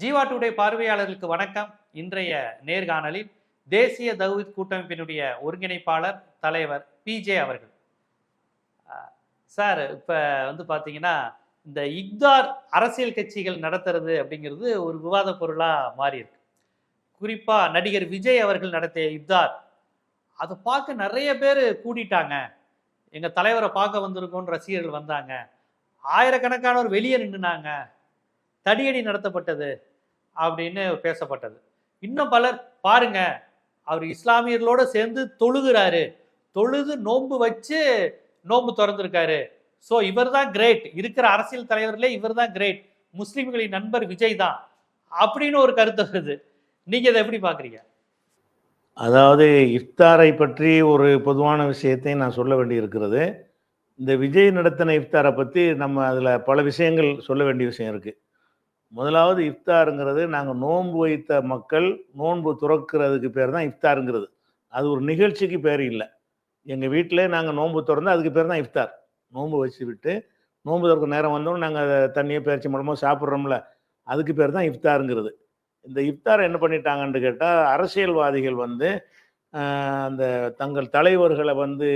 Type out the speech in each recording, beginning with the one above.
Jeeva today பார்வையாளர்களுக்கு வணக்கம். இன்றைய நேர்காணலில் தேசிய தௌஹீத் கூட்டமைப்பினுடைய ஒருங்கிணைப்பாளர் தலைவர் பிஜே அவர்கள். சார் இப்போ வந்து பார்த்தீங்கன்னா இந்த இக்தார் அரசியல் கட்சிகள் நடத்துறது அப்படிங்கிறது ஒரு விவாத பொருளாக மாறியிருக்கு குறிப்பாக நடிகர் விஜய் அவர்கள் நடத்திய இப்தார் அதை பார்க்க நிறைய பேர் கூடிட்டாங்க. எங்கள் தலைவரை பார்க்க வந்திருக்கோன்னு ரசிகர்கள் வந்தாங்க. ஆயிரக்கணக்கானோர் வெளியே நின்றுனாங்க தடியடி நடத்தப்பட்டது. அப்படின்னு பேசப்பட்டது. இன்னும் பலர் பாருங்க அவர் இஸ்லாமியர்களோட சேர்ந்து தொழுகிறாரு. தொழுது நோன்பு வச்சு நோன்பு திறந்திருக்காரு. ஸோ இவர் தான் கிரேட் இருக்கிற அரசியல் தலைவர்களே இவர் தான் கிரேட் முஸ்லீம்களின் நண்பர் விஜய் தான். அப்படின்னு ஒரு கருத்து வருது. நீங்க இதை எப்படி பாக்குறீங்க அதாவது இஃப்தாரை பற்றி ஒரு பொதுவான விஷயத்தை நான் சொல்ல வேண்டி இருக்கிறது இந்த விஜய் நடத்தின இஃப்தாரை பற்றி நம்ம அதில் பல விஷயங்கள் சொல்ல வேண்டிய விஷயம் இருக்குது முதலாவது இஃப்தாருங்கிறது நாங்கள் நோன்பு வைத்த மக்கள் நோன்பு துறக்கிறதுக்கு பேர் தான் இஃப்தாருங்கிறது. அது ஒரு நிகழ்ச்சிக்கு பேர் இல்லை. எங்கள் வீட்டிலே நாங்கள் நோன்பு திறந்து அதுக்கு பேர் தான் இஃப்தார். நோன்பு வச்சு விட்டு நோன்பு திறக்க நேரம் வந்தோம் நாங்கள் தண்ணியை பயிற்சி மூலமாக சாப்பிட்றோம்ல அதுக்கு பேர் தான் இஃப்தாருங்கிறது. இந்த இஃப்தார் என்ன பண்ணிட்டாங்கன்னு கேட்டால் அரசியல்வாதிகள் வந்து அந்த தங்கள் தலைவர்களை வந்து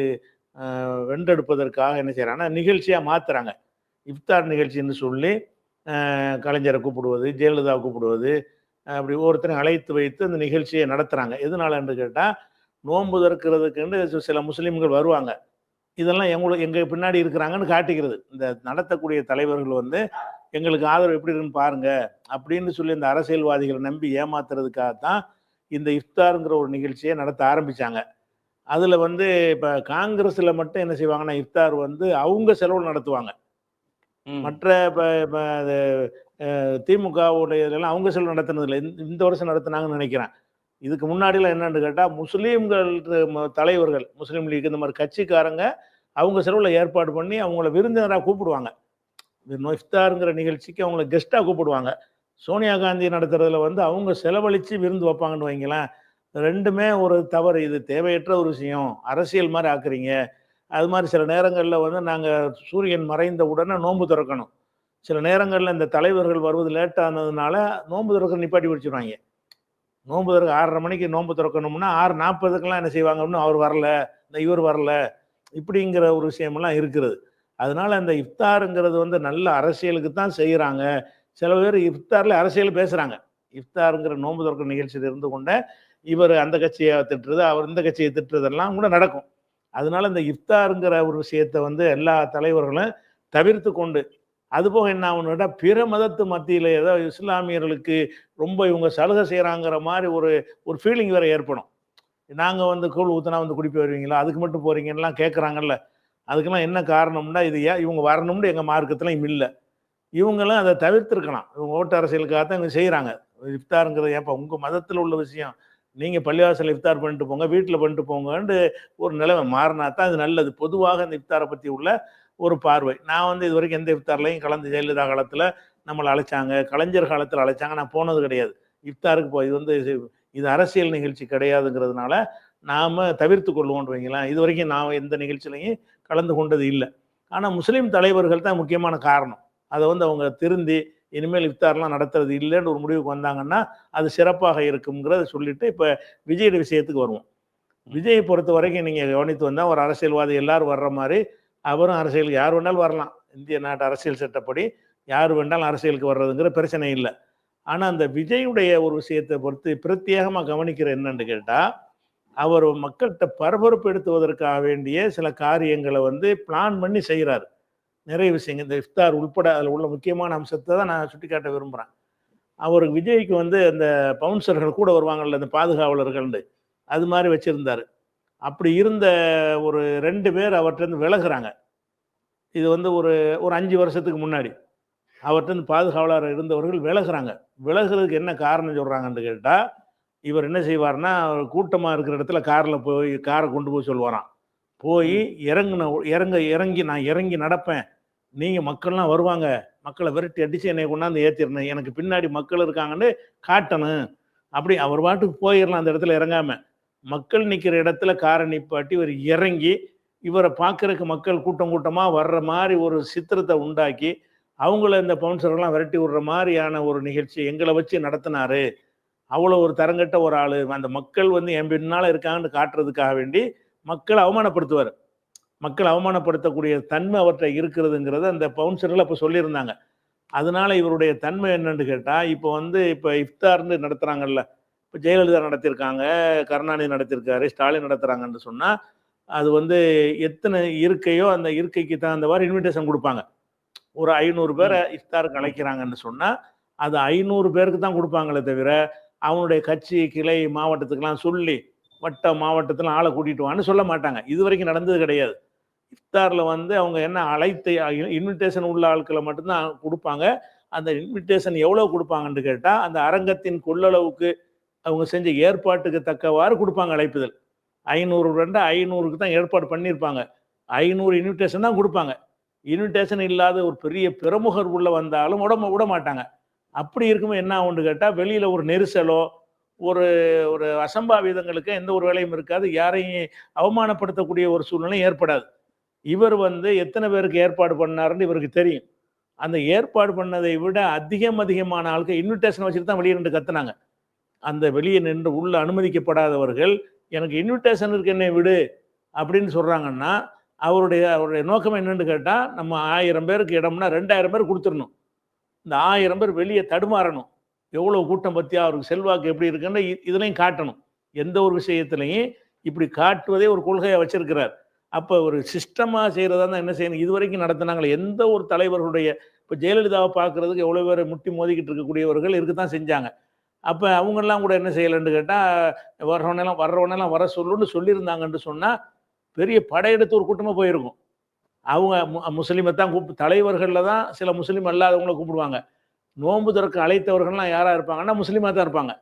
வென்றெடுப்பதற்காக என்ன செய்கிறாங்கன்னா நிகழ்ச்சியாக மாற்றுறாங்க இஃப்தார் நிகழ்ச்சின்னு சொல்லி கலைஞரை கூப்பிடுவது ஜெயலலிதா கூப்பிடுவது அப்படி ஒருத்தரை அழைத்து வைத்து அந்த நிகழ்ச்சியை நடத்துகிறாங்க எதனாலன்னு கேட்டால் நோன்பு திறக்கிறதுக்குன்னு சில முஸ்லீம்கள் வருவாங்க. இதெல்லாம் எங்களுக்கு எங்கள் பின்னாடி இருக்கிறாங்கன்னு காட்டிக்கிறது. இந்த நடத்தக்கூடிய தலைவர்கள் வந்து எங்களுக்கு ஆதரவு எப்படி இருக்குன்னு பாருங்கள் அப்படின்னு சொல்லி இந்த அரசியல்வாதிகளை நம்பி ஏமாத்துறதுக்காகத்தான் இந்த இஃப்தாருங்கிற ஒரு நிகழ்ச்சியை நடத்த ஆரம்பித்தாங்க அதில் வந்து இப்போ காங்கிரஸில் மட்டும் என்ன செய்வாங்கன்னா இஃப்தார் வந்து அவங்க செலவு நடத்துவாங்க. மற்ற திமுக இப்ப அது, இதெல்லாம் அவங்க செல்வம் நடத்துனது இந்த- இந்த வருஷம் நடத்துனாங்கன்னு நினைக்கிறேன். இதுக்கு முன்னாடிலாம் என்னன்னு கேட்டால் முஸ்லீம்கள் தலைவர்கள் முஸ்லீம் லீக் இந்த மாதிரி கட்சிக்காரங்க அவங்க செலவில் ஏற்பாடு பண்ணி அவங்கள விருந்தினராக கூப்பிடுவாங்க. இஃப்தாருங்கிற நிகழ்ச்சிக்கு அவங்கள கெஸ்ட்டாக கூப்பிடுவாங்க. சோனியா காந்தி நடத்துறதுல வந்து அவங்க செலவழித்து விருந்து வைப்பாங்கன்னு வைங்களேன் ரெண்டுமே ஒரு தவறு. இது தேவையற்ற ஒரு விஷயம். அரசியல் மாதிரி ஆக்குறீங்க. அது மாதிரி சில நேரங்களில் வந்து நாங்கள் சூரியன் மறைந்த உடனே நோன்பு திறக்கணும். சில நேரங்களில் இந்த தலைவர்கள் வருவது லேட்டானதுனால நோன்பு திறக்க நிப்பாட்டி வச்சுருவாங்க நோன்பு திறக்க ஆறரை மணிக்கு நோன்பு திறக்கணும்னா ஆறு நாற்பதுக்கெல்லாம் என்ன செய்வாங்க அவர் வரல இந்த இவர் வரல இப்படிங்கிற ஒரு விஷயமெல்லாம் இருக்கிறது அதனால அந்த இஃப்தாருங்கிறது வந்து நல்ல அரசியலுக்கு தான் செய்கிறாங்க சில பேர் இஃப்தாரில் அரசியல் பேசுகிறாங்க இஃப்தாருங்கிற நோன்பு திறக்கிற நிகழ்ச்சியில் இருந்து கொண்ட இவர் அந்த கட்சியை திட்டுறது அவர் இந்த கட்சியை திட்டுறதெல்லாம் கூட நடக்கும். அதனால இந்த இஃப்தாருங்கிற ஒரு விஷயத்தை வந்து எல்லா தலைவர்களும் தவிர்த்து கொண்டு அதுபோக என்ன ஆகணும்னா பிற மதத்து மத்தியில் ஏதோ இஸ்லாமியர்களுக்கு ரொம்ப இவங்க சலுகை செய்கிறாங்கிற மாதிரி ஒரு ஒரு ஃபீலிங் வேற ஏற்படும். நாங்கள் வந்து கூழ் ஊற்றினா வந்து குடிப்பி வருவீங்களா? அதுக்கு மட்டும் போகிறீங்கலாம் கேட்குறாங்கல்ல அதுக்கெல்லாம் என்ன காரணம்னா இது ஏன் இவங்க வரணும்னு எங்கள் மார்க்கத்துலையும் இல்லை. இவங்களும் அதை தவிர்த்துருக்கலாம். இவங்க ஓட்டு அரசியலுக்காக தான் இவங்க செய்கிறாங்க இஃப்தாருங்கிறது ஏன்ப்பா உங்கள் மதத்தில் உள்ள விஷயம்? நீங்கள் பள்ளிவாசல் இஃப்தார் பண்ணிட்டு போங்க வீட்டில் பண்ணிட்டு போங்கன்னு ஒரு நிலைமை மாறினா தான் அது நல்லது. பொதுவாக இந்த இஃப்தாரை பற்றி உள்ள ஒரு பார்வை. நான் வந்து இது வரைக்கும் எந்த இஃப்தார்லையும் கலந்து ஜெயலலிதா காலத்தில் நம்மளை அழைச்சாங்க கலைஞர் காலத்தில் அழைச்சாங்க. நான் போனது கிடையாது. இஃப்தாருக்கு போய் இது வந்து இது- இது அரசியல் நிகழ்ச்சி கிடையாதுங்கிறதுனால நாம் தவிர்த்து கொள்வோம்னு வைங்களேன். இது வரைக்கும் நான் எந்த நிகழ்ச்சியிலையும் கலந்து கொண்டது இல்லை. ஆனால் முஸ்லீம் தலைவர்கள் தான் முக்கியமான காரணம். அதை வந்து அவங்க திருந்தி இனிமேல் இஃப்தார்லாம் நடத்துறது இல்லைன்னு ஒரு முடிவுக்கு வந்தாங்கன்னா அது சிறப்பாக இருக்குங்கிறத சொல்லிட்டு இப்போ விஜய் விஷயத்துக்கு வருவோம். விஜயை பொறுத்த வரைக்கும் நீங்கள் கவனித்து வந்தால் ஒரு அரசியல்வாதி எல்லாரும் வர்ற மாதிரி அவரும் அரசியலுக்கு யார் வேணாலும் வரலாம். இந்திய நாட்டு அரசியல் சட்டப்படி யார் வேணாலும் அரசியலுக்கு வர்றதுங்கிற பிரச்சனை இல்லை. ஆனால் அந்த விஜயுடைய ஒரு விஷயத்தை பொறுத்து பிரத்யேகமாக கவனிக்கிற என்னன்னு கேட்டால் அவர் மக்கள்கிட்ட பரபரப்பு எடுத்துவதற்காக வேண்டிய சில காரியங்களை வந்து பிளான் பண்ணி செய்கிறார் நிறைய விஷயங்கள். இந்த இஃப்தார் உள்பட அதில் உள்ள முக்கியமான அம்சத்தை தான் நான் சுட்டிக்காட்ட விரும்புகிறேன் அவருக்கு விஜய்க்கு வந்து அந்த பவுன்சர்கள் கூட வருவாங்கல்ல இந்த பாதுகாவலர்கள்னு அது மாதிரி வச்சுருந்தாரு. அப்படி இருந்த ஒரு ரெண்டு பேர் அவர்கிட்ட விலகுறாங்க. இது வந்து ஒரு ஒரு அஞ்சு வருஷத்துக்கு முன்னாடி. அவர்கிட்ட பாதுகாவலர் இருந்தவர்கள் விலகுறாங்க. விலகுறதுக்கு என்ன காரணம் சொல்கிறாங்கன்னு கேட்டால் இவர் என்ன செய்வார்னா கூட்டமாக இருக்கிற இடத்துல காரில் போய் காரை கொண்டு போய் சொல்லுவாராம். போய் இறங்குன இறங்க இறங்கி நான் இறங்கி நடப்பேன். நீங்கள் மக்கள்லாம் வருவாங்க. மக்களை விரட்டி அடித்து என்னை கொண்டாந்து ஏற்றிடணும் எனக்கு பின்னாடி மக்கள் இருக்காங்கன்னு காட்டணும். அப்படி அவர் பாட்டுக்கு போயிடலாம் அந்த இடத்துல இறங்காமல் மக்கள் நிற்கிற இடத்துல காரை நிப்பாட்டி இவர் இறங்கி இவரை பார்க்குறக்கு மக்கள் கூட்டம் கூட்டமாக வர்ற மாதிரி ஒரு சித்திரத்தை உண்டாக்கி அவங்கள இந்த பவுன்சர்லாம் விரட்டி விடுற மாதிரியான ஒரு நிகழ்ச்சி எங்களை வச்சு நடத்தினாரு. அவ்வளோ ஒரு தரங்கட்ட ஒரு ஆள். அந்த மக்கள் வந்து என் பின்னால் இருக்காங்கன்னு காட்டுறதுக்காக வேண்டி மக்களை அவமானப்படுத்துவார். மக்கள் அவமானப்படுத்தக்கூடிய தன்மை அவர்கிட்ட இருக்கிறதுங்கிறத அந்த பவுன்சர்கள் அப்போ சொல்லியிருந்தாங்க. அதனால இவருடைய தன்மை என்னன்னு கேட்டால் இப்போ வந்து இப்போ இஃப்தார்னு நடத்துகிறாங்கல்ல இப்போ ஜெயலலிதா நடத்தியிருக்காங்க கருணாநிதி நடத்தியிருக்காரு ஸ்டாலின் நடத்துகிறாங்கன்னு சொன்னால் அது வந்து எத்தனை இருக்கையோ அந்த இருக்கைக்கு தகுந்த மாதிரி இன்விடேஷன் கொடுப்பாங்க. ஒரு ஐநூறு பேரை இஃப்தாருக்கு அழைக்கிறாங்கன்னு சொன்னால் அது ஐநூறு பேருக்கு தான் கொடுப்பாங்களே தவிர அவனுடைய கட்சி கிளை மாவட்டத்துக்கெல்லாம் சொல்லி வட்ட மாவட்டத்தில் ஆளை கூட்டிட்டு வான்னு சொல்ல மாட்டாங்க. இது வரைக்கும் நடந்தது கிடையாது. இஃப்தாரில் வந்து அவங்க என்ன அழைத்து இன்விடேஷன் உள்ள ஆட்களை மட்டும்தான் கொடுப்பாங்க. அந்த இன்விடேஷன் எவ்வளோ கொடுப்பாங்கன்னு கேட்டால் அந்த அரங்கத்தின் கொள்ளளவுக்கு அவங்க செஞ்ச ஏற்பாட்டுக்கு தக்கவாறு கொடுப்பாங்க அழைப்புதல். ஐநூறு ரெண்டு ஐநூறுக்கு தான் ஏற்பாடு பண்ணியிருப்பாங்க. ஐநூறு இன்விடேஷன் தான் கொடுப்பாங்க. இன்விடேஷன் இல்லாத ஒரு பெரிய பிரமுகர் உள்ள வந்தாலும் விட விட மாட்டாங்க. அப்படி இருக்கும்போது என்ன ஆகும்னு கேட்டால் வெளியில் ஒரு நெரிசலோ ஒரு ஒரு அசம்பாவிதங்களுக்கு எந்த ஒரு வேலையும் இருக்காது. யாரையும் அவமானப்படுத்தக்கூடிய ஒரு சூழ்நிலை ஏற்படாது. இவர் வந்து எத்தனை பேருக்கு ஏற்பாடு பண்ணாருன்னு இவருக்கு தெரியும். அந்த ஏற்பாடு பண்ணதை விட அதிகம் அதிகமான ஆளுக்கு இன்விடேஷன் வச்சுட்டு தான் வெளியே நின்று கத்துனாங்க. அந்த வெளியே நின்று உள்ள அனுமதிக்கப்படாதவர்கள் எனக்கு இன்விடேஷன் இருக்கு என்னை விடு அப்படின்னு சொல்கிறாங்கன்னா அவருடைய அவருடைய நோக்கம் என்னன்னு கேட்டால் நம்ம ஆயிரம் பேருக்கு இடம்னா ரெண்டாயிரம் பேர் கொடுத்துடணும். இந்த ஆயிரம் பேர் வெளியே தடுமாறணும். எவ்வளோ கூட்டம் பற்றியா அவருக்கு செல்வாக்கு எப்படி இருக்குன்னு இ- இதுலையும் காட்டணும். எந்த ஒரு விஷயத்துலையும் இப்படி காட்டுவதே ஒரு கொள்கையை வச்சிருக்கிறார். அப்போ ஒரு சிஸ்டமாக செய்கிறதா தான் என்ன செய்யணும்? இது வரைக்கும் நடத்தினாங்களே எந்த ஒரு தலைவர்களுடைய இப்போ ஜெயலலிதாவை பார்க்குறதுக்கு எவ்வளோ பேர் முட்டி மோதிக்கிட்டு இருக்கக்கூடியவர்கள் இருக்க தான் செஞ்சாங்க. அப்போ அவங்கெல்லாம் கூட என்ன செய்யலைன்னு கேட்டால் வர்றவனெல்லாம் வர்றவனெல்லாம் வர சொல்லுன்னு சொல்லியிருந்தாங்கன்னு சொன்னால் பெரிய படையெடுத்து ஒரு கூட்டமாக போயிருக்கும். அவங்க மு- முஸ்லீமை தான் கூப்பிட்டு தலைவர்களில் தான் சில முஸ்லீம் அல்லாதவங்கள கூப்பிடுவாங்க. நோன்பு திறக்க அழைத்தவர்கள்லாம் யாராக இருப்பாங்கன்னா முஸ்லீமாக தான் இருப்பாங்க.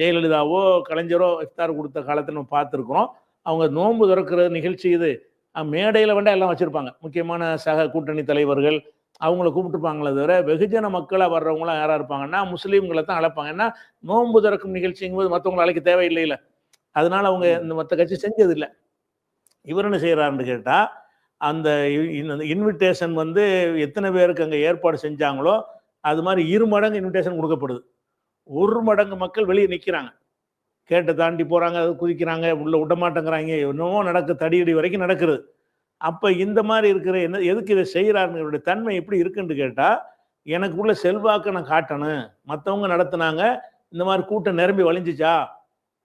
ஜெயலலிதாவோ கலைஞரோ இஃப்தார் கொடுத்த காலத்தில் நம்ம பார்த்துருக்குறோம். அவங்க நோன்பு திறக்கிற நிகழ்ச்சி இது. மேடையில் வேண்டா எல்லாம் வச்சுருப்பாங்க. முக்கியமான சக கூட்டணி தலைவர்கள் அவங்கள கூப்பிட்டுருப்பாங்களே தவிர வெகுஜன மக்களாக வர்றவங்களாம் யாராக இருப்பாங்கன்னா முஸ்லீம்களை தான் அழைப்பாங்க. ஏன்னா நோன்பு திறக்கும் நிகழ்ச்சிங்கும்போது மற்றவங்களை அழைக்க தேவையில்லையில. அதனால அவங்க இந்த மற்ற கட்சி செஞ்சதில்லை. இவர் என்ன செய்கிறாருன்னு கேட்டால் அந்த இன்விடேஷன் வந்து எத்தனை பேருக்கு அங்கே ஏற்பாடு செஞ்சாங்களோ அது மாதிரி இரு மடங்கு இன்விடேஷன் கொடுக்கப்படுது. ஒரு மடங்கு மக்கள் வெளியே நிற்கிறாங்க கேட்டை தாண்டி போகிறாங்க அது குதிக்கிறாங்க உள்ளே விட மாட்டேங்கிறாங்க என்னமோ நடக்கு தடியடி வரைக்கும் நடக்குது. அப்போ இந்த மாதிரி இருக்கிற என்ன எதுக்கு இதை செய்கிறாருன்னு தன்மை எப்படி இருக்குன்னு கேட்டால் எனக்குள்ள செல்வாக்கை நான் காட்டணும். மற்றவங்க நடத்துனாங்க இந்த மாதிரி கூட்டம் நிரம்பி வழிஞ்சிச்சா?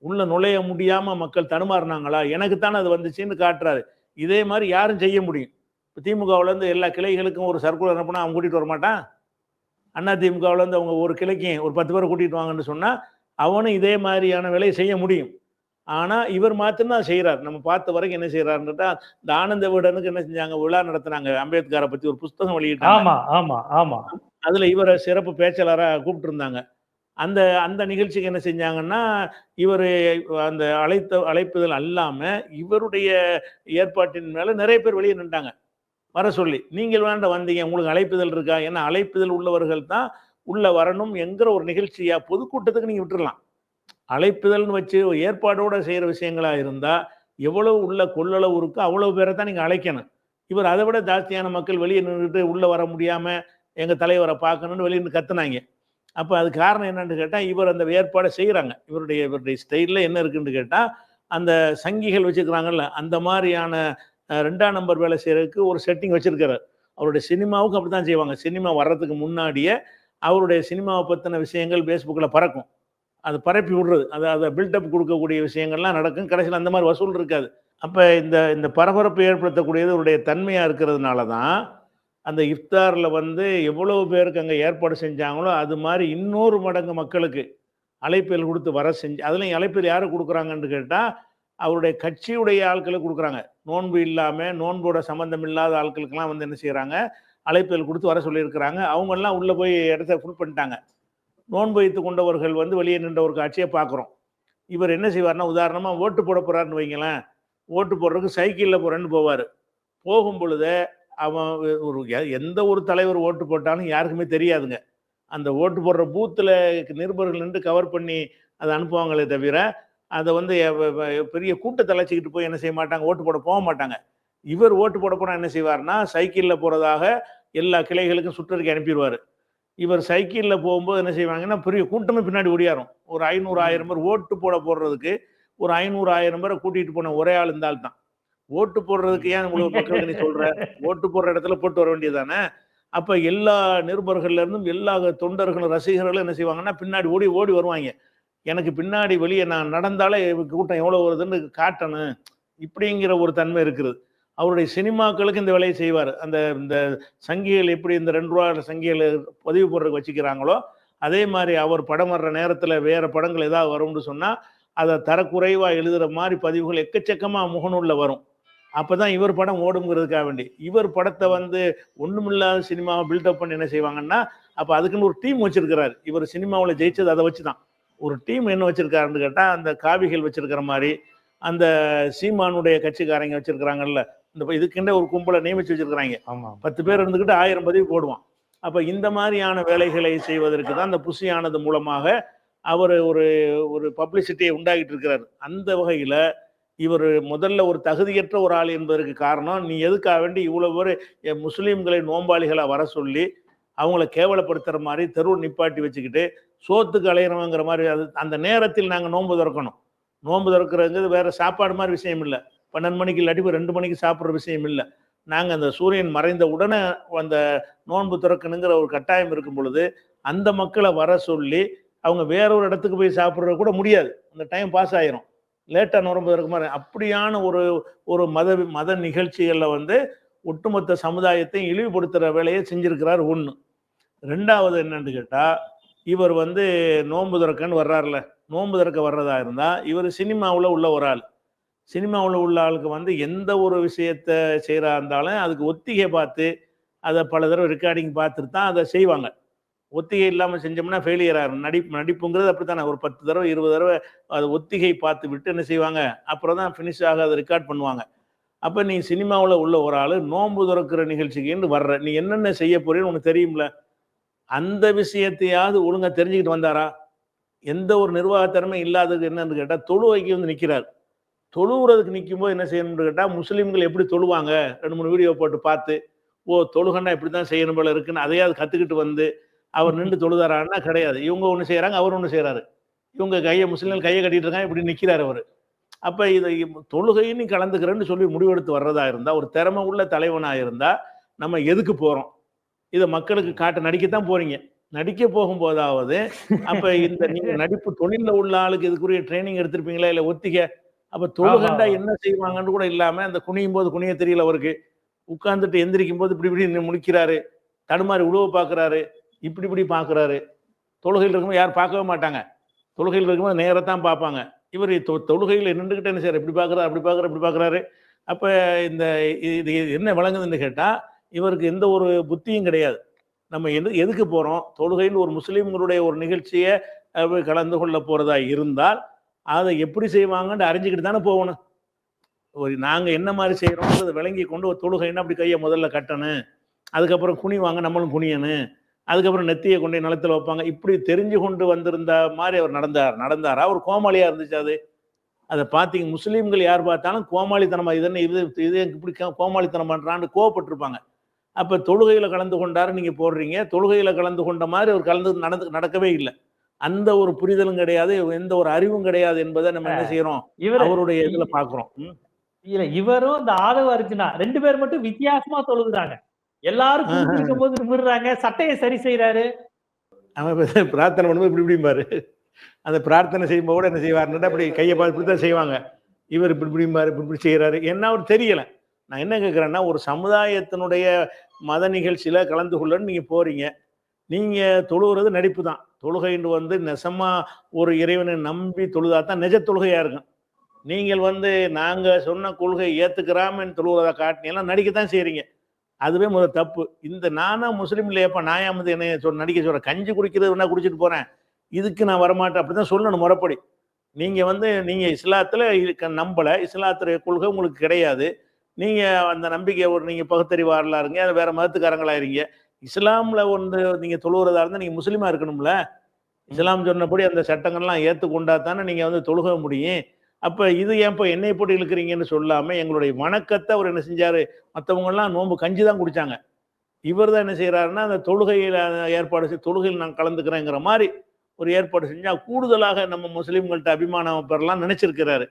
உள்ள நுழைய முடியாமல் மக்கள் தடுமாறினாங்களா? எனக்கு தானே அது வந்துச்சுன்னு காட்டுறாரு. இதே மாதிரி யாரும் செய்ய முடியும். இப்போ திமுகவுலேருந்து எல்லா கிளைகளுக்கும் ஒரு சர்க்குலர் அனுப்புனா அவன் கூட்டிகிட்டு வர மாட்டான் அண்ணா திமுகவுலேருந்து அவங்க ஒரு கிளைக்கும் ஒரு பத்து பேரை கூட்டிகிட்டு வாங்கன்னு சொன்னால் அவனும் இதே மாதிரியான வேலையை செய்ய முடியும். ஆனால் இவர் மாத்திரம் செய்கிறார் நம்ம பார்த்த வரைக்கும் என்ன செய்கிறாருன்னுட்டா இந்த ஆனந்த விடனுக்கு என்ன செஞ்சாங்க? விழா நடத்துனாங்க. அம்பேத்கரை பற்றி ஒரு புஸ்தகம் வெளியிட்டாங்க. ஆமா ஆமா ஆமா. அதுல இவரை சிறப்பு பேச்சாளராக கூப்பிட்டுருந்தாங்க. அந்த அந்த நிகழ்ச்சிக்கு என்ன செஞ்சாங்கன்னா இவர் அந்த அழைத்த அழைப்புதல் அல்லாம இவருடைய ஏற்பாட்டின் மேல நிறைய பேர் வெளியே நின்றாங்க வர சொல்லி நீங்கள் வேண்ட வந்தீங்க. உங்களுக்கு அழைப்புதல் இருக்கா? ஏன்னா அழைப்புதல் உள்ளவர்கள் தான் உள்ள வரணும் என்கிற ஒரு நிகழ்ச்சியா பொதுக்கூட்டத்துக்கு நீங்கள் விட்டுடலாம் அழைப்புதல்னு வச்சு ஏற்பாடோடு செய்கிற விஷயங்களாக இருந்தால் எவ்வளவு உள்ள கொள்ளளவு இருக்கோ அவ்வளவு பேரை தான் நீங்கள் அழைக்கணும். இவர் அதை விட ஜாஸ்தியான மக்கள் வெளியே நின்றுட்டு உள்ளே வர முடியாமல் எங்கள் தலைவரை பார்க்கணும்னு வெளியே நின்று கத்துனாங்க. அப்போ அது காரணம் என்னன்னு கேட்டால் இவர் அந்த ஏற்பாடை செய்கிறாங்க இவருடைய இவருடைய ஸ்டைலில் என்ன இருக்குன்னு கேட்டால் அந்த சங்கிகள் வச்சுருக்கிறாங்கல்ல அந்த மாதிரியான ரெண்டாம் நம்பர் வேலை செய்கிறதுக்கு ஒரு செட்டிங் வச்சுருக்கிறார் அவருடைய சினிமாவுக்கு அப்படி தான் செய்வாங்க. சினிமா வர்றதுக்கு முன்னாடியே அவருடைய சினிமாவை பற்றின விஷயங்கள் ஃபேஸ்புக்கில் பறக்கும். அது பரப்பி விடுறது. அது அதை பில்டப் கொடுக்கக்கூடிய விஷயங்கள்லாம் நடக்கும். கடைசியில் அந்த மாதிரி வசூல் இருக்காது. அப்போ இந்த இந்த பரபரப்பு ஏற்படுத்தக்கூடியது அவருடைய தன்மையாக இருக்கிறதுனால தான் அந்த இஃப்தாரில் வந்து எவ்வளவு பேருக்கு அங்கே ஏற்பாடு செஞ்சாங்களோ அது மாதிரி இன்னொரு மடங்கு மக்களுக்கு அழைப்பில் கொடுத்து வர செஞ்சு அதுலேயும் அழைப்பில் யார் கொடுக்குறாங்கன்னு கேட்டால் அவருடைய கட்சியுடைய ஆட்களுக்கு கொடுக்குறாங்க. நோன்பு இல்லாமல் நோன்போட சம்மந்தம் இல்லாத ஆட்களுக்கெல்லாம் வந்து என்ன செய்கிறாங்க அழைப்பில் கொடுத்து வர சொல்லியிருக்கிறாங்க. அவங்கெல்லாம் உள்ளே போய் இடத்த ஃபுல் பண்ணிட்டாங்க. நோன்பு வைத்து கொண்டவர்கள் வந்து வெளியே நின்ற ஒரு காட்சியை பார்க்குறோம். இவர் என்ன செய்வார்னா உதாரணமாக ஓட்டு போட போகிறாருன்னு வைங்களேன். ஓட்டு போடுறதுக்கு சைக்கிளில் போகிறேன்னு போவார். போகும் பொழுது அவன் ஒரு எந்த ஒரு தலைவர் ஓட்டு போட்டாலும் யாருக்குமே தெரியாதுங்க. அந்த ஓட்டு போடுற பூத்தில் நிருபர்கள் நின்று கவர் பண்ணி அதை அனுப்புவாங்களே தவிர அதை வந்து பெரிய கூட்டத்தை அழைச்சிக்கிட்டு போய் என்ன செய்ய மாட்டாங்க? ஓட்டு போட போக மாட்டாங்க. இவர் ஓட்டு போட போனால் என்ன செய்வார்னா சைக்கிளில் போகிறதாக எல்லா கிளைகளுக்கும் சுற்றறிக்கை அனுப்பிடுவார். இவர் சைக்கிளில் போகும்போது என்ன செய்வாங்கன்னா பெரிய கூட்டமே பின்னாடி ஓடியாரும் ஒரு ஐநூறு ஆயிரம் பேர் ஓட்டு போட போடுறதுக்கு ஒரு ஐநூறு ஆயிரம் பேரை கூட்டிகிட்டு போன ஒரே ஆள் இந்த ஆள் தான் ஓட்டு போடுறதுக்கு ஏன் உங்களுக்கு மக்களுக்கு நீ சொல்ற? ஓட்டு போடுற இடத்துல போட்டு வர வேண்டியதானே அப்ப எல்லா நிருபர்கள்ல இருந்தும் எல்லா தொண்டர்களும் ரசிகர்களும் என்ன செய்வாங்கன்னா பின்னாடி ஓடி ஓடி வருவாங்க. எனக்கு பின்னாடி வெளியே நான் நடந்தாலே கூட்டம் எவ்வளோ வருதுன்னு காட்டணும். இப்படிங்கிற ஒரு தன்மை இருக்குது. அவருடைய சினிமாக்களுக்கு இந்த வேலையை செய்வார். அந்த இந்த சங்கிகள் எப்படி இந்த ரெண்டு ரூபா சங்கிகள் பதிவு போடுறதுக்கு வச்சுக்கிறாங்களோ அதே மாதிரி அவர் படம் வர்ற நேரத்தில் வேறு படங்கள் ஏதாவது வரும்னு சொன்னால் அதை தரக்குறைவாக எழுதுகிற மாதிரி பதிவுகள் எக்கச்சக்கமாக முகநூலில் வரும். அப்போ தான் இவர் படம் ஓடுங்கிறதுக்காக வேண்டி. இவர் படத்தை வந்து ஒன்றுமில்லாத சினிமாவை பில்டப் பண்ணி என்ன செய்வாங்கன்னா அப்போ அதுக்குன்னு ஒரு டீம் வச்சுருக்கிறார். இவர் சினிமாவில் ஜெயிச்சது அதை வச்சு தான் ஒரு டீம் என்ன வச்சுருக்காருன்னு கேட்டால் அந்த காவிகள் வச்சுருக்கிற மாதிரி அந்த சீமானுடைய கட்சிக்காரங்க வச்சுருக்கிறாங்கல்ல இந்த இதுக்குன்ற ஒரு கும்பலை நியமிச்சு வச்சிருக்கிறாங்க. பத்து பேர் இருந்துக்கிட்டு ஆயிரம் பதிவு போடுவான். அப்போ இந்த மாதிரியான வேலைகளை செய்வதற்கு தான் அந்த புசியானது மூலமாக அவர் ஒரு ஒரு பப்ளிசிட்டியை உண்டாக்கிட்டு இருக்கிறார். அந்த வகையில் இவர் முதல்ல ஒரு தகுதியற்ற ஒரு ஆள் என்பதற்கு காரணம் நீ எதுக்காக வேண்டி இவ்வளோ பேர் முஸ்லீம்களை நோம்பாளிகளை வர சொல்லி அவங்கள கேவலப்படுத்துகிற மாதிரி தெருவு நிப்பாட்டி வச்சுக்கிட்டு சோத்துக்கு அலையிறவங்கிற மாதிரி அது அந்த நேரத்தில் நாங்கள் நோன்பு திறக்கணும். நோன்பு திறக்கிறதுங்கிறது வேற சாப்பாடு மாதிரி விஷயம் இல்லை. பன்னெண்டு மணிக்கு இல்லாட்டி ரெண்டு மணிக்கு சாப்பிட்ற விஷயம் இல்லை. நாங்கள் அந்த சூரியன் மறைந்த உடனே அந்த நோன்பு திறக்கணுங்கிற ஒரு கட்டாயம் இருக்கும் பொழுது அந்த மக்களை வர சொல்லி அவங்க வேற ஒரு இடத்துக்கு போய் சாப்பிட்றது கூட முடியாது. அந்த டைம் பாஸ் ஆயிரும். லேட்டாக நோன்பு திறக்க மாதிரி அப்படியான ஒரு ஒரு மத மத நிகழ்ச்சிகளில் வந்து ஒட்டுமொத்த சமுதாயத்தையும் இழிவுபடுத்துகிற வேலையை செஞ்சுருக்கிறார் ஒன்று ரெண்டாவது என்னன்னு கேட்டால் இவர் வந்து நோன்பு திறக்கன்னு வர்றாருல. நோன்பு திறக்க வர்றதா இருந்தால் இவர் சினிமாவில் உள்ள ஒரு ஆள். சினிமாவில் உள்ள ஆளுக்கு வந்து எந்த ஒரு விஷயத்த செய்கிறா இருந்தாலும் அதுக்கு ஒத்திகை பார்த்து அதை பல தடவை ரெக்கார்டிங் பார்த்துட்டு தான் அதை செய்வாங்க. ஒத்திகை இல்லாமல் செஞ்சோம்னா ஃபெயிலியர் ஆகும் நடிப்பு நடிப்புங்கிறது அப்படி தானே ஒரு பத்து தடவை இருபது தடவை அதை ஒத்திகை பார்த்து விட்டு என்ன செய்வாங்க? அப்புறம் தான் ஃபினிஷ் ஆக அதை ரெக்கார்ட் பண்ணுவாங்க. அப்போ நீ சினிமாவில் உள்ள ஒரு ஆள் நோன்பு திறக்கிற நிகழ்ச்சிக்குன்னு வர்ற. நீ என்னென்ன செய்ய போறேன்னு உனக்கு தெரியும்ல? அந்த விஷயத்தையாவது ஒழுங்காக தெரிஞ்சுக்கிட்டு வந்தாரா? எந்த ஒரு நிர்வாகத்திறமை இல்லாதது என்னன்னு கேட்டால் தொழுவைக்கு வந்து நிற்கிறார் தொழுவுறதுக்கு நிற்கும்போது என்ன செய்யணும்னு கேட்டால் முஸ்லீம்கள் எப்படி தொழுவாங்க? ரெண்டு மூணு வீடியோ போட்டு பார்த்து ஓ தொழுகன்னா இப்படி தான் செய்யணும் போல இருக்குன்னு அதையாவது கற்றுக்கிட்டு வந்து அவர் நின்று தொழுதாரான்னா கிடையாது. இவங்க ஒன்று செய்கிறாங்க அவர் ஒன்று செய்கிறாரு இவங்க கையை முஸ்லீம்கள் கையை கட்டிட்டு இருக்காங்க இப்படி நிற்கிறார் அவர். அப்போ இதை தொழுகைன்னு கலந்துக்கிறேன்னு சொல்லி முடிவெடுத்து வர்றதா இருந்தால் ஒரு திறமை உள்ள தலைவனாக இருந்தால் நம்ம எதுக்கு போகிறோம் இதை மக்களுக்கு காட்ட நடிக்கத்தான் போறீங்க. நடிக்க போகும்போதாவது அப்ப இந்த நீங்க நடிப்பு தொழில உள்ள ஆளுக்கு இதுக்குரிய ட்ரைனிங் எடுத்திருப்பீங்களா? இல்ல ஒத்திகை அப்ப தொழுகண்டா. என்ன செய்வாங்கன்னு கூட இல்லாம அந்த குனியும் போது குனிய தெரியல அவருக்கு. உட்கார்ந்துட்டு எந்திரிக்கும் போது இப்படி இப்படி நின்னு முழிக்கிறாரு. தடுமாறி உழவு பார்க்கறாரு இப்படி இப்படி பார்க்கறாரு தொழுகையில் இருக்கும்போது யாரும் பார்க்கவே மாட்டாங்க. தொழுகையில் இருக்கும்போது நேரத்தான் பார்ப்பாங்க. இவர் தொ- தொழுகையில் நின்றுகிட்டு என்ன இப்படி பார்க்கறாரு அப்படி பார்க்கறாரு இப்படி பார்க்கறாரு அப்ப இந்த இது என்ன விளங்குதுன்னு கேட்டா இவருக்கு எந்த ஒரு புத்தியும் கிடையாது. நம்ம எது எதுக்கு போறோம்? தொழுகைன்னு ஒரு முஸ்லீம்களுடைய ஒரு நிகழ்ச்சியை கலந்து கொள்ள போறதா இருந்தால் அதை எப்படி செய்வாங்கன்னு அறிஞ்சிக்கிட்டு தானே போகணும். ஒரு நாங்கள் என்ன மாதிரி செய்யறோம்ன்றதை விளங்கி கொண்டு ஒரு தொழுகைன்னா அப்படி கையை முதல்ல கட்டணும். அதுக்கப்புறம் குனிவாங்க நம்மளும் குனியணும். அதுக்கப்புறம் நெத்தியை கொண்டு போய் நிலத்துல வைப்பாங்க. இப்படி தெரிஞ்சு கொண்டு வந்திருந்த மாதிரி அவர் நடந்தார் நடந்தாரா? அவர் கோமாளியா இருந்துச்சு அது. அதை பார்த்தீங்க முஸ்லீம்கள் யார் பார்த்தாலும் கோமாளித்தனமா இது என்ன இது இது இப்படி கோமாளித்தனம் பண்ணுறான்னு கோவப்பட்டிருப்பாங்க. அப்போ தொழுகையில் கலந்து கொண்டாரு நீங்கள் போடுறீங்க. தொழுகையில் கலந்து கொண்ட மாதிரி அவர் கலந்து நடந்து நடக்கவே இல்லை. அந்த ஒரு புரிதலும் கிடையாது எந்த ஒரு அறிவும் கிடையாது என்பதை நம்ம என்ன செய்யறோம்? இவர் அவருடைய இதுல பாக்குறோம். இல்ல இவரும் இந்த ஆதவ அர்ஜுனா ரெண்டு பேர் மட்டும் வித்தியாசமா தொழுகுறாங்க எல்லாரும் குடிச்சிருக்கும் போது நிமிடுறாங்க சட்டையை சரி செய்யறாரு அவன் பிரார்த்தனை பண்ணும்போது இப்படி இப்படிம்பாரு. அந்த பிரார்த்தனை செய்யும்போது கூட என்ன செய்வாருன்னா அப்படி கையை பார்த்து இப்படி தான் செய்வாங்க. இவர் இப்படி இப்படிம்பாரு இப்படி இப்படி செய்யறாரு என்ன அவர் தெரியல. நான் என்ன கேட்குறேன்னா ஒரு சமுதாயத்தினுடைய மத நிகழ்ச்சியில கலந்து கொள்ளன்னு நீங்க போறீங்க. நீங்கள் தொழுகிறது நடிப்பு தான் தொழுகைன்னு வந்து நெசமாக ஒரு இறைவனை நம்பி தொழுதா தான் நிஜ தொழுகையாக இருக்கும். நீங்கள் வந்து நாங்கள் சொன்ன கொள்கை ஏற்றுக்கிறாமன்னு தொழுகிறதா காட்டினீங்கன்னா நடிக்கத்தான் செய்கிறீங்க அதுவே முதல் தப்பு. இந்த நானா முஸ்லீம் இல்லையப்பா நான் வந்து என்ன சொல் நடிக்க சொல்கிறேன் கஞ்சி குடிக்கிறது வேணா குடிச்சிட்டு போகிறேன் இதுக்கு நான் வரமாட்டேன். அப்படிதான் சொல்லணும் முறைப்படி நீங்கள் வந்து நீங்கள் இஸ்லாத்தில் இருக்க இஸ்லாத்துடைய கொள்கை உங்களுக்கு கிடையாது. நீங்கள் அந்த நம்பிக்கை ஒரு நீங்கள் பகுத்தறிவாளா இருங்க. அது மதத்துக்காரங்களாக மதத்துக்காரங்களா இருங்க. இஸ்லாம்ல வந்து நீங்க தொழுகிறதா இருந்தா நீங்க முஸ்லீமா இருக்கணும்ல. இஸ்லாம் சொன்னபடி அந்த சட்டங்கள்லாம் ஏத்துக்கொண்டா தானே நீங்க வந்து தொழுக முடியும். அப்ப இது ஏன்ப்பா என்னை போட்டு இழுக்கிறீங்கன்னு சொல்லாம எங்களுடைய வணக்கத்தை அவர் என்ன செஞ்சாரு? மற்றவங்க எல்லாம் நோன்பு கஞ்சி தான் குடிச்சாங்க. இவர் தான் என்ன செய்கிறாருன்னா அந்த தொழுகையில் ஏற்பாடு செஞ்சு தொழுகையில் நான் கலந்துக்கிறேங்கிற மாதிரி ஒரு ஏற்பாடு செஞ்சால் கூடுதலாக நம்ம முஸ்லீம்கள்ட்ட அபிமானம் பெறலாம் நினைச்சிருக்கிறாரு.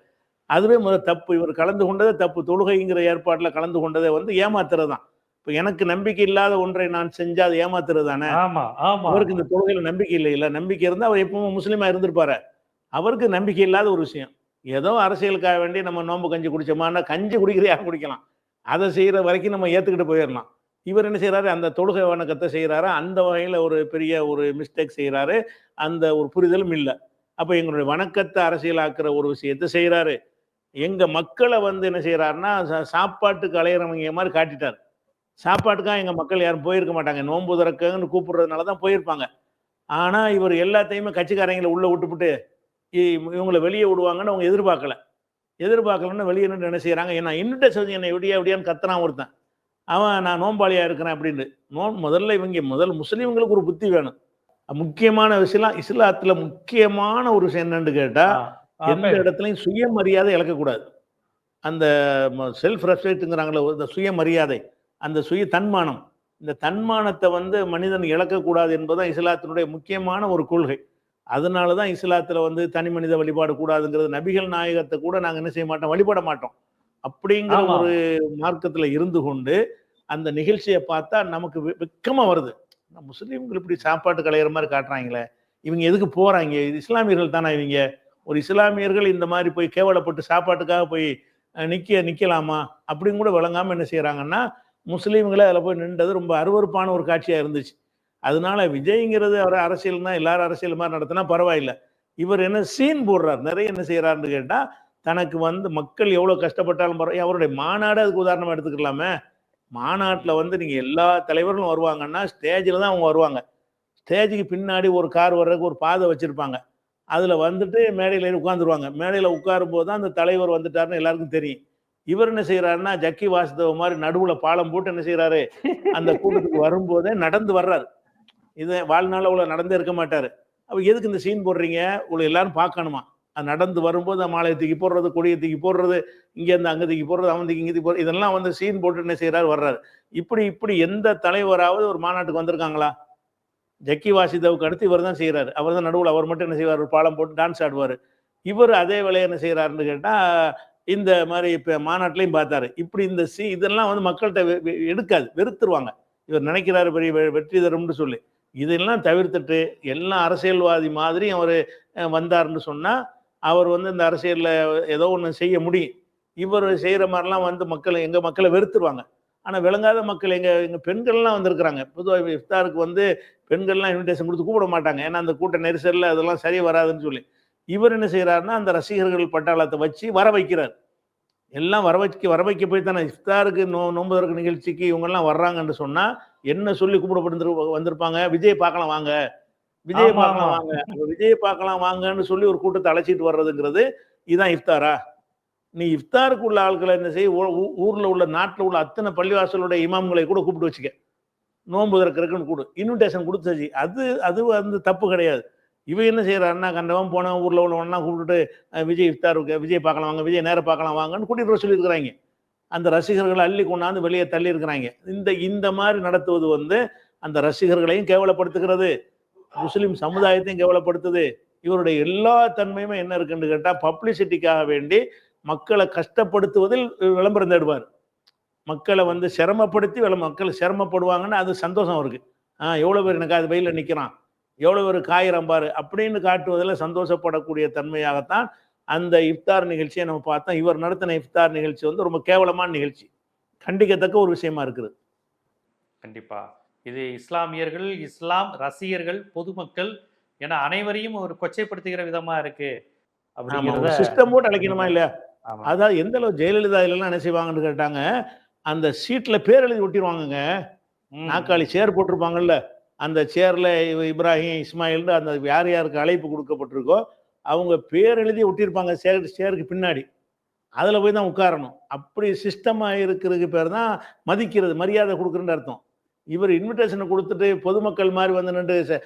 அதுவே முதல் தப்பு. இவர் கலந்து கொண்டதே தப்பு. தொழுகைங்கிற ஏற்பாட்டில் கலந்து கொண்டதை வந்து ஏமாத்துறது தான் இப்போ எனக்கு நம்பிக்கை இல்லாத ஒன்றை நான் செஞ்சா அது ஏமாத்துறது தானே? ஆமா ஆமா. அவருக்கு இந்த தொழுகையில நம்பிக்கை இல்லை இல்ல. நம்பிக்கை இருந்தா அவர் எப்பவும் முஸ்லீமா இருந்திருப்பாரு. அவருக்கு நம்பிக்கை இல்லாத ஒரு விஷயம். ஏதோ அரசியலுக்காக வேண்டி நம்ம நோன்பு கஞ்சி குடிச்சோமான்னா கஞ்சி குடிக்கிற யாரும் குடிக்கலாம். அதை செய்யற வரைக்கும் நம்ம ஏத்துக்கிட்டு போயிடலாம் இவர் என்ன செய்யறாரு அந்த தொழுகை வணக்கத்தை செய்யறாரு அந்த வகையில ஒரு பெரிய ஒரு மிஸ்டேக் செய்யறாரு அந்த ஒரு புரிதலும் இல்லை. அப்ப எங்களுடைய வணக்கத்தை அரசியலாக்குற ஒரு விஷயத்தை செய்யறாரு எங்க மக்களை வந்து என்ன செய்யறாருன்னா சா- சாப்பாட்டுக்கு அலையிறவங்க மாதிரி காட்டிட்டார். சாப்பாட்டுக்காக எங்க மக்கள் யாரும் போயிருக்க மாட்டாங்க. நோன்பு திறக்கன்னு கூப்பிடுறதுனால தான் போயிருப்பாங்க. ஆனா இவர் எல்லாத்தையுமே கட்சிக்காரங்களை உள்ள விட்டுப்புட்டு இவங்களை வெளியே விடுவாங்கன்னு அவங்க எதிர்பார்க்கல. எதிர்பார்க்கலன்னு வெளியே நின்று என்ன செய்யறாங்க என்ன இன்விடேஷன் என்னை விடியா விடியான்னு கத்துறான் ஒருத்தன். அவன் நான் நோம்பாளியா இருக்கிறேன் அப்படின்னு நோ முதல்ல இவங்க முதல் முஸ்லீம்களுக்கு ஒரு புத்தி வேணும். முக்கியமான விஷயம் இஸ்லாத்துல முக்கியமான ஒரு விஷயம் என்னன்னு கேட்டா எந்த இடத்துலையும் சுயமரியாதை இழக்கக்கூடாது. அந்த செல்ஃப் ரெஸ்பெக்ட்டுங்கிறாங்களே இந்த சுயமரியாதை. அந்த சுய தன்மானம். இந்த தன்மானத்தை வந்து மனிதன் இழக்கக்கூடாது என்பதுதான் இஸ்லாத்தினுடைய முக்கியமான ஒரு கொள்கை. அதனால தான் இஸ்லாத்துல வந்து தனி மனித வழிபாடு கூடாதுங்கிறது நபிகள் நாயகத்தை கூட நாங்க என்ன செய்ய மாட்டோம் வழிபட மாட்டோம். அப்படிங்கிற. ஒரு மார்க்கத்துல இருந்து கொண்டு அந்த நிகழ்ச்சியை பார்த்தா நமக்கு வெ- வெட்கமா வருது. முஸ்லீம்கள் இப்படி சாப்பாட்டு கலையிற மாதிரி காட்டுறாங்களே இவங்க எதுக்கு போறாங்க? இது இஸ்லாமியர்கள் தானே இவங்க? ஒரு இஸ்லாமியர்கள் இந்த மாதிரி போய் கேவலப்பட்டு சாப்பாட்டுக்காக போய் அஹ், நிக்க நிக்கலாமா? அப்படின்னு கூட விளங்காம என்ன செய்யறாங்கன்னா முஸ்லீம்களே அதில் போய் நின்றது ரொம்ப அருவருப்பான ஒரு காட்சியாக இருந்துச்சு. அதனால விஜய்ங்கிறது அவர் அரசியல்னா எல்லாரும் அரசியல் மாதிரி நடத்தினா பரவாயில்ல. இவர் என்ன சீன் போடுறார். நிறைய என்ன செய்கிறாருன்னு கேட்டால் தனக்கு வந்து மக்கள் எவ்வளோ கஷ்டப்பட்டாலும் பரவாயில்ல. அவருடைய மாநாடு அதுக்கு உதாரணமாக எடுத்துக்கலாமே. மாநாட்டில் வந்து நீங்கள் எல்லா தலைவர்களும் வருவாங்கன்னா ஸ்டேஜில் தான் அவங்க வருவாங்க. ஸ்டேஜுக்கு பின்னாடி ஒரு கார் வர்றதுக்கு ஒரு பாதை வச்சுருப்பாங்க. அதில் வந்துட்டு மேடையில் உட்காந்துருவாங்க மேடையில் உட்காரும்போது தான் அந்த தலைவர் வந்துட்டாருன்னு எல்லாருக்கும் தெரியும். இவர் என்ன செய்யறாருன்னா ஜக்கி வாசுதேவ மாதிரி நடுவுல பாலம் போட்டு என்ன செய்யறாரு அந்த கூட்டத்துக்கு வரும்போதே நடந்து வர்றாரு. இது வாழ்நாள் அவ்வளவு நடந்தே இருக்க மாட்டாரு. அப்ப எதுக்கு இந்த சீன் போடுறீங்க? உங்களை எல்லாரும் பார்க்கணுமா? அது நடந்து வரும்போது மாலையை தூக்கி போடுறது கொடியை தூக்கி போடுறது இங்கேருந்து அங்கே தூக்கி போடுறது அவன் தூக்கி இங்கே தூக்கி போடுறது இதெல்லாம் வந்து சீன் போட்டு என்ன செய்யறாரு வர்றாரு. இப்படி இப்படி எந்த தலைவராவது ஒரு மாநாட்டுக்கு வந்திருக்காங்களா? ஜக்கி வாசிதவுக்கு அடுத்து இவர் தான் செய்கிறாரு அவர் தான் நடுவில் அவர் மட்டும் என்ன செய்வார்? பாலம் போட்டு டான்ஸ் ஆடுவார். இவர் அதே வேலையை என்ன செய்கிறாருன்னு கேட்டால் இந்த மாதிரி இப்போ மாநாட்டிலையும் பார்த்தாரு. இப்படி இந்த சி இதெல்லாம் வந்து மக்கள்கிட்ட வெ- வெ- எடுக்காது. வெறுத்துருவாங்க. இவர் நினைக்கிறாரு பெரிய வெ- வெற்றி தரும்னு சொல்லி. இதெல்லாம் தவிர்த்துட்டு எல்லாம் அரசியல்வாதி மாதிரி அவர் வந்தாருன்னு சொன்னால் அவர் வந்து இந்த அரசியலில் ஏதோ ஒன்று செய்ய முடியும். இவர் செய்கிற மாதிரிலாம் வந்து மக்களை எங்கள் மக்களை வெறுத்துருவாங்க. ஆனால் விளங்காத மக்கள் எங்கள் எங்கள் பெண்கள்லாம் வந்திருக்கிறாங்க. பொதுவாக இஃப்தாருக்கு வந்து பெண்கள்லாம் இன்விடேஷன் கொடுத்து கூப்பிட மாட்டாங்க. ஏன்னா அந்த கூட்ட நெரிசலில் அதெல்லாம் சரி வராதுன்னு சொல்லி. இவர் என்ன செய்கிறாருன்னா அந்த ரசிகர்கள் பட்டாளத்தை வச்சு வர வைக்கிறார். எல்லாம் வர வைக்க வர வைக்க போய் தானே இஃப்தாருக்கு நோ நோன்பு திறக்க நிகழ்ச்சிக்கு இவங்கெல்லாம் வர்றாங்கன்னு சொன்னால் என்ன சொல்லி கூப்பிடப்பட்டு வந்திருப்பாங்க? விஜய் பார்க்கலாம் வாங்க. விஜய் பார்க்கலாம். வாங்க. விஜய் பார்க்கலாம் வாங்கன்னு சொல்லி ஒரு கூட்டத்தை அழைச்சிட்டு வர்றதுங்கிறது இதுதான் இஃப்தாரா? நீ இஃப்தாருக்கு உள்ள ஆட்களை என்ன செய்ய ஊர்ல உள்ள நாட்டுல உள்ள அத்தனை பள்ளிவாசலுடைய இமாம்களை கூட கூப்பிட்டு வச்சுக்க. நோன்பு திறக்கிறதுக்குன்னு கூடு இன்விடேஷன் கொடுத்தாச்சு. அது அது வந்து தப்பு கிடையாது. இவன் என்ன செய்யறாருன்னா கண்டவன் ஊரில் உள்ள உள்ளவனா கூப்பிட்டுட்டு விஜய் இஃப்தார் விஜய் பார்க்கலாம் வாங்க விஜய் நேரம் பார்க்கலாம் வாங்கன்னு கூட்டிட்டு வர சொல்லியிருக்கிறாங்க. அந்த ரசிகர்களை அள்ளி கொண்டாந்து வெளியே தள்ளி இருக்கிறாங்க. இந்த இந்த மாதிரி நடத்துவது வந்து அந்த ரசிகர்களையும் கேவலப்படுத்துகிறது. முஸ்லீம் சமுதாயத்தையும் கேவலப்படுத்துது. இவருடைய எல்லா தன்மையுமே என்ன இருக்குன்னு கேட்டால் பப்ளிசிட்டிக்காக வேண்டி மக்களை கஷ்டப்படுத்துவதில் விளம்பரம் தேடுவார். மக்களை வந்து சிரமப்படுத்தி விளம் மக்கள் சிரமப்படுவாங்கன்னு அது சந்தோஷம் அவருக்கு. ஆ எவ்வளோ பேர் எனக்கு அது வெயிலில் நிற்கிறான் எவ்வளோ பேர் காயிரம் பாரு அப்படின்னு காட்டுவதில் சந்தோஷப்படக்கூடிய தன்மையாகத்தான் அந்த இஃப்தார் நிகழ்ச்சியை நம்ம பார்த்தோம். இவர் நடத்தின இஃப்தார் நிகழ்ச்சி வந்து ரொம்ப கேவலமான நிகழ்ச்சி. கண்டிக்கத்தக்க ஒரு விஷயமா இருக்குது. கண்டிப்பா. இது இஸ்லாமியர்கள் இஸ்லாம் ரசிகர்கள் பொதுமக்கள் என அனைவரையும் ஒரு கொச்சைப்படுத்துகிற விதமா இருக்கு ஒரு சிஸ்டம் போட்டு அழைக்கணுமா இல்லையா? ஆமா. அதாவது எந்த அளவு ஜெயலலிதா இல்லைன்னா என்ன செய்வாங்கன்னு கேட்டாங்க அந்த சீட்ல பேர் எழுதி ஒட்டிடுவாங்கங்க. நாக்காளி சேர் போட்டிருப்பாங்கல்ல. அந்த சேரில் இப்ராஹிம் இஸ்மாயில் அந்த யார் யாருக்கு அழைப்பு கொடுக்கப்பட்டிருக்கோ அவங்க பேர் எழுதி ஒட்டியிருப்பாங்க சேர் சேருக்கு பின்னாடி. அதில் போய் தான் உட்காரணும். அப்படி சிஸ்டமாக இருக்கிறதுக்கு பேர் தான் மதிக்கிறது மரியாதை கொடுக்குறேன்னு அர்த்தம். இவர் இன்விடேஷனை கொடுத்துட்டு பொதுமக்கள் மாதிரி வந்து நின்று ச-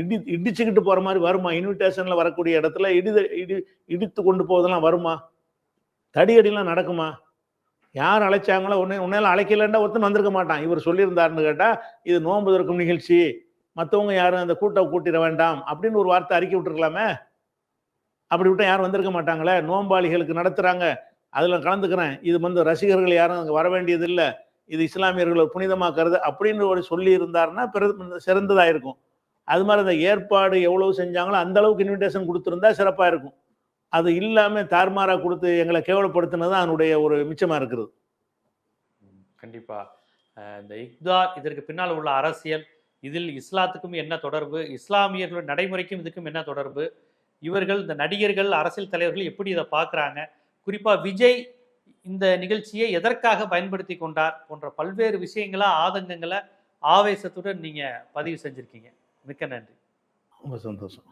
இடி இடிச்சுக்கிட்டு போகிற மாதிரி வருமா? இன்விடேஷனில் வரக்கூடிய இடத்துல இடி இடி இடித்து கொண்டு போவதெல்லாம் வருமா? தடியடிலாம் நடக்குமா? யார் அழைச்சாங்களோ உன்னை உன்னையெல்லாம் அழைக்கலன்னா ஒருத்தன் வந்திருக்க மாட்டான். இவர் சொல்லியிருந்தாருன்னு கேட்டால் இது நோன்பு திறக்கும் நிகழ்ச்சி. மற்றவங்க யாரும் அந்த கூட்டம் கூட்டிட வேண்டாம் அப்படின்னு ஒரு வார்த்தை அறிக்கை விட்டுருக்கலாமே? அப்படி விட்டால் யாரும் வந்திருக்க மாட்டாங்களே? நோம்பாளிகளுக்கு நடத்துகிறாங்க அதில் கலந்துக்கிறேன். இது வந்து ரசிகர்கள் யாரும் அங்கே வர வேண்டியது இல்லை இது இஸ்லாமியர்களை புனிதமாக்குறது அப்படின்னு ஒரு சொல்லி இருந்தாருன்னா பிற சிறந்ததாக இருக்கும். அது மாதிரி அந்த ஏற்பாடு எவ்வளவு செஞ்சாங்களோ அந்த அளவுக்கு இன்விடேஷன் கொடுத்துருந்தா சிறப்பாக இருக்கும். அது இல்லாமல் தார்மாராக கொடுத்து எங்களை கேவலப்படுத்தினது தான் அதனுடைய ஒரு மிச்சமாக இருக்கிறது. ம், கண்டிப்பா. அஹ் இந்த இக்தார் இதற்கு பின்னால் உள்ள அரசியல் இதில் இஸ்லாத்துக்கும் என்ன தொடர்பு இஸ்லாமியர்களுடைய நடைமுறைக்கும் இதுக்கும் என்ன தொடர்பு இவர்கள் இந்த நடிகர்கள் அரசியல் தலைவர்கள் எப்படி இதை பார்க்குறாங்க குறிப்பா விஜய் இந்த நிகழ்ச்சியை எதற்காக பயன்படுத்தி கொண்டார் போன்ற பல்வேறு விஷயங்களா ஆதங்கங்களை ஆவேசத்துடன் நீங்க பதிவு செஞ்சிருக்கீங்க. மிக்க நன்றி. ரொம்ப சந்தோஷம்.